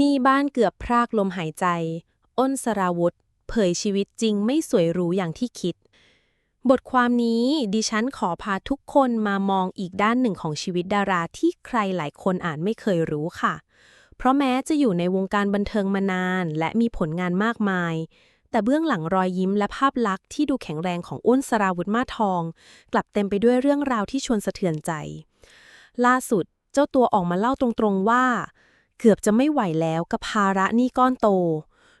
นี้บ้านเกือบพรากลมหายใจ อ้นสราวุธ เผยชีวิตจริงไม่สวยหรูอย่างที่คิด บทความนี้ดิฉันขอพาทุกคนมามองอีกด้านหนึ่งของชีวิตดาราที่ใครหลายคนอ่านไม่เคยรู้ค่ะ เพราะแม้จะอยู่ในวงการบันเทิงมานาน และมีผลงานมากมาย แต่เบื้องหลังรอยยิ้มและภาพลักษณ์ที่ดูแข็งแรงของอ้นสราวุธมาทอง กลับเต็มไปด้วยเรื่องราวที่ชวนสะเทือนใจ ล่าสุดเจ้าตัวออกมาเล่าตรงๆว่า เกือบจะไม่ไหวแล้วกับภาระหนี้ก้อนโต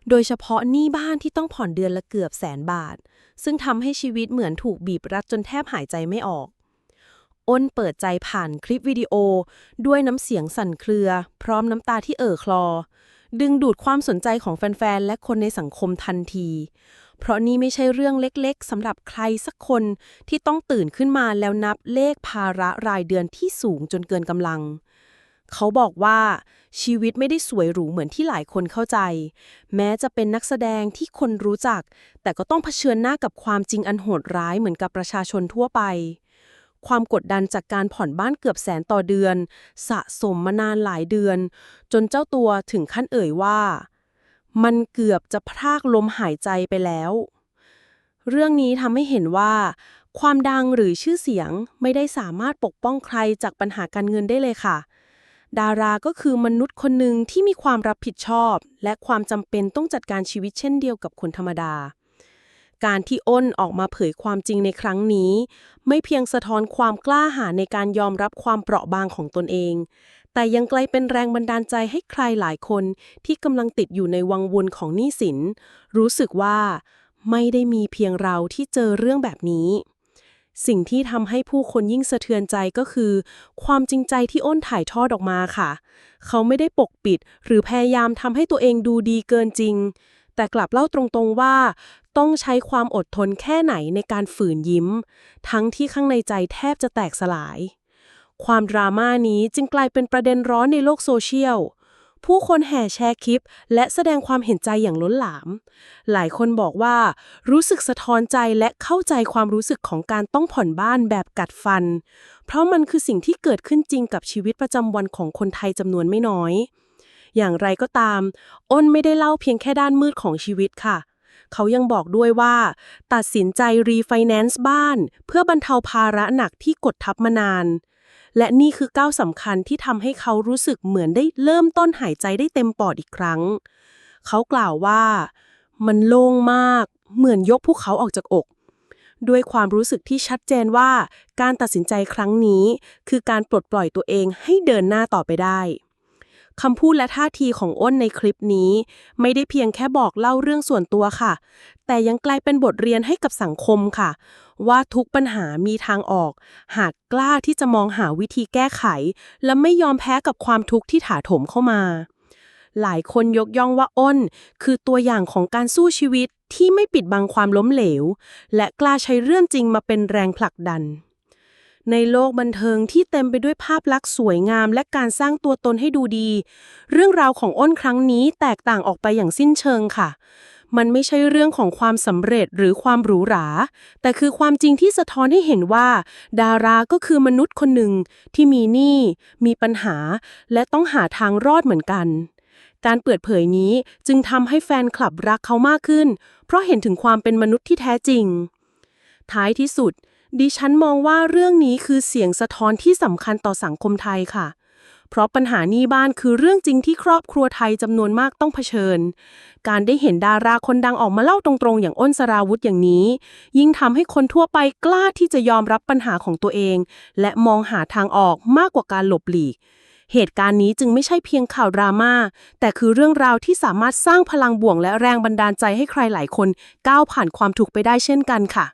โดยเฉพาะหนี้บ้านที่ต้องผ่อนเดือนละเกือบแสนบาท ซึ่งทำให้ชีวิตเหมือนถูกบีบรัดจนแทบหายใจไม่ออก อ้นเปิดใจผ่านคลิปวิดีโอ ด้วยน้ำเสียงสั่นเครือ พร้อมน้ำตาที่เอ่อคลอ ดึงดูดความสนใจของแฟนๆ และคนในสังคมทันที เพราะนี่ไม่ใช่เรื่องเล็กๆสำหรับใครสักคนที่ต้องตื่นขึ้นมาแล้วนับเลขภาระรายเดือนที่สูงจนเกินกำลัง เขาบอกว่าชีวิตไม่ได้สวยหรูเหมือนที่หลายคนเข้าใจ แม้จะเป็นนักแสดงที่คนรู้จัก แต่ก็ต้องเผชิญหน้ากับความจริงอันโหดร้ายเหมือนกับประชาชนทั่วไป ความกดดันจากการผ่อนบ้านเกือบแสนต่อเดือน สะสมมานานหลายเดือน จนเจ้าตัวถึงขั้นเอ่ยว่า มันเกือบจะพรากลมหายใจไปแล้ว เรื่องนี้ทำให้เห็นว่าความดังหรือชื่อเสียงไม่ได้สามารถปกป้องใครจากปัญหาการเงินได้เลยค่ะ ดาราก็คือมนุษย์คนหนึ่งที่มีความรับผิดชอบ และความจำเป็นต้องจัดการชีวิตเช่นเดียวกับคนธรรมดา การที่อ้นออกมาเผยความจริงในครั้งนี้ ไม่เพียงสะท้อนความกล้าหาญในการยอมรับความเปราะบางของตนเอง แต่ยังไกลเป็นแรงบันดาลใจให้ใครหลายคนที่กำลังติดอยู่ในวังวนของหนี้สิน รู้สึกว่า ไม่ได้มีเพียงเราที่เจอเรื่องแบบนี้ สิ่งที่ทำให้ผู้คนยิ่งสะเทือนใจก็คือ ความจริงใจที่อ้นถ่ายทอดออกมาค่ะ เขาไม่ได้ปกปิด หรือพยายามทำให้ตัวเองดูดีเกินจริง แต่กลับเล่าตรงๆว่า ต้องใช้ความอดทนแค่ไหนในการฝืนยิ้ม ทั้งที่ข้างในใจแทบจะแตกสลาย ความดราม่านี้จึงกลายเป็นประเด็นร้อนในโลกโซเชียล ผู้คนแห่แชร์คลิป และแสดงความเห็นใจอย่างล้นหลาม หลายคนบอกว่า รู้สึกสะท้อนใจและเข้าใจความรู้สึกของการต้องผ่อนบ้านแบบกัดฟัน เพราะมันคือสิ่งที่เกิดขึ้นจริงกับชีวิตประจำวันของคนไทยจำนวนไม่น้อย อย่างไรก็ตาม อ้นไม่ได้เล่าเพียงแค่ด้านมืดของชีวิตค่ะเขายังบอกด้วยว่า ตัดสินใจรีไฟแนนซ์บ้าน เพื่อบรรเทาภาระหนักที่กดทับมานาน และนี่คือก้าวสำคัญที่ทำให้เขารู้สึกเหมือนได้เริ่มต้นหายใจได้เต็มปอดอีกครั้ง เขากล่าวว่า มันโล่งมาก เหมือนยกภูเขาออกจากอก ด้วยความรู้สึกที่ชัดเจนว่า การตัดสินใจครั้งนี้ คือการปลดปล่อยตัวเองให้เดินหน้าต่อไปได้ คำพูดและท่าทีของอ้นในคลิปนี้ ไม่ได้เพียงแค่บอกเล่าเรื่องส่วนตัวค่ะ แต่ยังกลายเป็นบทเรียนให้กับสังคมค่ะ ว่าทุกปัญหามีทางออก หากกล้าที่จะมองหาวิธีแก้ไข และไม่ยอมแพ้กับความทุกข์ที่ถาโถมเข้ามา หลายคนยกย่องว่าอ้น คือตัวอย่างของการสู้ชีวิตที่ไม่ปิดบังความล้มเหลว และกล้าใช้เรื่องจริงมาเป็นแรงผลักดัน ในโลกบันเทิงที่เต็มไปด้วยภาพลักษณ์สวยงามและการสร้างตัวตนให้ดูดี เรื่องราวของอ้นครั้งนี้แตกต่างออกไปอย่างสิ้นเชิงค่ะ มันไม่ใช่เรื่องของความสำเร็จหรือความหรูหรา แต่คือความจริงที่สะท้อนให้เห็นว่า ดาราก็คือมนุษย์คนหนึ่งที่มีหนี้มีปัญหา และต้องหาทางรอดเหมือนกันการเปิดเผยนี้จึงทำให้แฟนคลับรักเขามากขึ้น เพราะเห็นถึงความเป็นมนุษย์ที่แท้จริง ท้ายที่สุด ดิฉันมองว่าเรื่องนี้คือเสียงสะท้อนที่สำคัญต่อสังคมไทยค่ะ เพราะปัญหานี้บ้านคือเรื่องจริงที่ครอบครัวไทยจำนวนมากต้องเผชิญ การได้เห็นดาราคนดังออกมาเล่าตรงๆ อย่างอ้นสราวุธอย่างนี้ ยิ่งทำให้คนทั่วไปกล้าที่จะยอมรับปัญหาของตัวเอง และมองหาทางออกมากกว่าการหลบหลีกเหตุการณ์นี้จึงไม่ใช่เพียงข่าวดราม่า แต่คือเรื่องราวที่สามารถสร้างพลังบวกและแรงบันดาลใจให้ใครหลายคน ก้าวผ่านความทุกข์ไปได้เช่นกันค่ะ